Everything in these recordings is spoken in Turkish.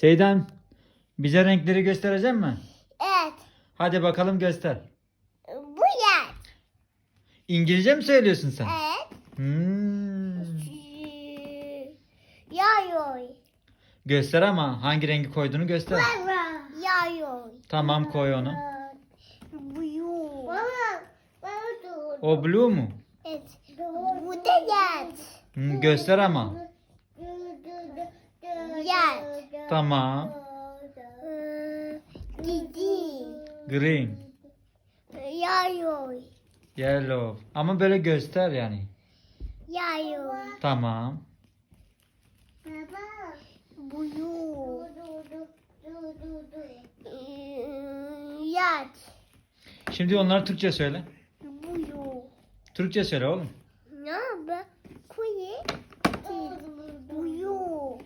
Seydan bize renkleri gösterecek mi? Evet. Hadi bakalım göster. Bu yer. İngilizce mi söylüyorsun sen? Evet. Hmm. Yağıyor. Göster ama hangi rengi koyduğunu göster. Yağıyor. Tamam koy onu. Bu Baba. O blue mu? Evet. Bu da yer. Hmm, göster ama. Yer. Tamam. Didi. Green. Yağıyor. Yellow. Ama böyle göster yani. Yağıyor. Tamam. Blue. Yer. Şimdi onları Türkçe söyle. Blue. Türkçe söyle oğlum. Ne yapı? Kuyu. Blue.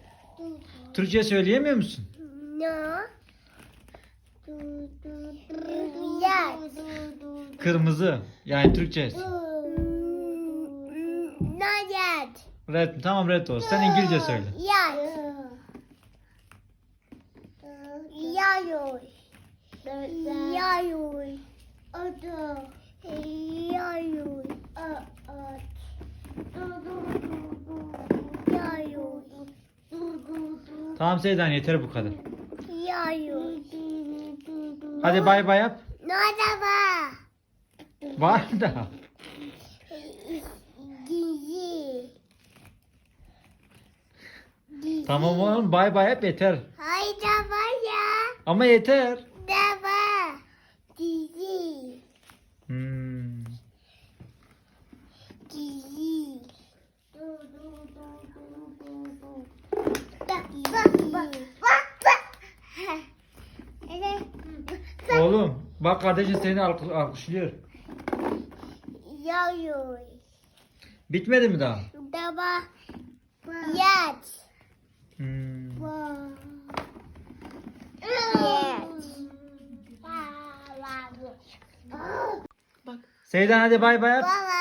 Türkçe söyleyemiyor musun? Yer. Kırmızı. Yani Türkçe. Ne yer? Red. Tamam red olsun. Sen İngilizce söyle. Yer. Yağıyor. Yağıyor. Yağıyor. Yağıyor. Tamam Seydan yeter bu kadar. Yağıyor. Hadi bay bay yap. Nerede var? Var da. Dizi. Dizi. Tamam oğlum bay bay yap yeter. Hayda var ya. Ama yeter. Ne var? Dizi. Hmm. Dizi. Bak bak bak bak bak. Evet. Oğlum bak kardeşin seni alkış- alkışlıyor. Yağıyor. Bitmedi mi daha? Daba. Yat. Hmm. Yat. Seydan hadi bay bay yap. Baba.